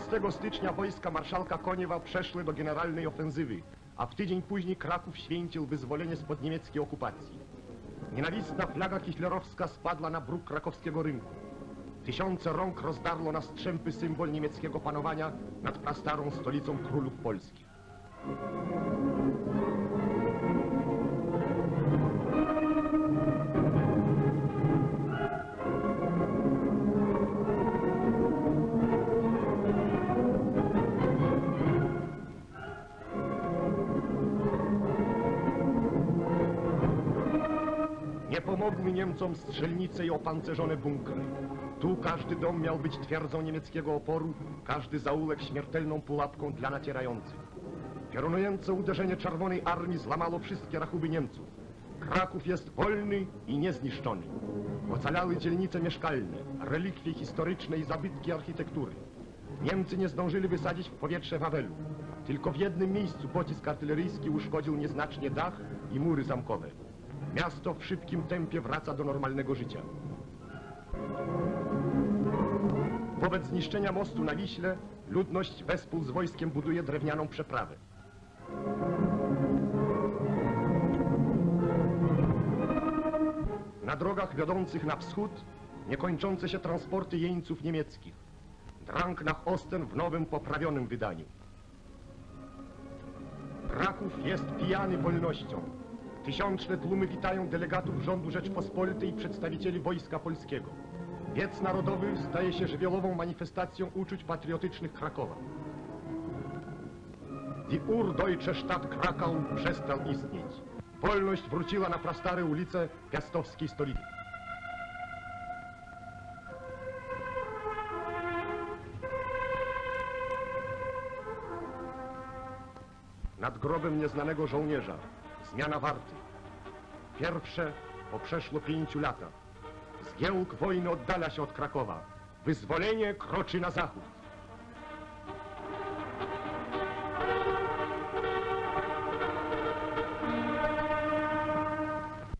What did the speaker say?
15 stycznia wojska marszałka Koniewa przeszły do generalnej ofensywy, a w tydzień później Kraków święcił wyzwolenie spod niemieckiej okupacji. Nienawistna flaga hitlerowska spadła na bruk krakowskiego rynku. Tysiące rąk rozdarło na strzępy symbol niemieckiego panowania nad prastarą stolicą królów polskich. Nie pomogły Niemcom strzelnice i opancerzone bunkry. Tu każdy dom miał być twierdzą niemieckiego oporu, każdy zaułek śmiertelną pułapką dla nacierających. Piorunujące uderzenie Czerwonej Armii złamało wszystkie rachuby Niemców. Kraków jest wolny i niezniszczony. Ocalały dzielnice mieszkalne, relikwie historyczne i zabytki architektury. Niemcy nie zdążyli wysadzić w powietrze Wawelu. Tylko w jednym miejscu pocisk artyleryjski uszkodził nieznacznie dach i mury zamkowe. Miasto w szybkim tempie wraca do normalnego życia. Wobec zniszczenia mostu na Wiśle ludność wespół z wojskiem buduje drewnianą przeprawę. Na drogach wiodących na wschód niekończące się transporty jeńców niemieckich. Drang nach Osten w nowym, poprawionym wydaniu. Kraków jest pijany wolnością. Tysiączne tłumy witają delegatów rządu Rzeczpospolitej i przedstawicieli Wojska Polskiego. Wiec narodowy staje się żywiołową manifestacją uczuć patriotycznych Krakowa. Die Urdeutsche Stadt Krakau przestał istnieć. Wolność wróciła na prastare ulice piastowskiej stolicy. Nad grobem nieznanego żołnierza zmiana warty. Pierwsze po przeszło pięciu latach. Zgiełk wojny oddala się od Krakowa. Wyzwolenie kroczy na zachód.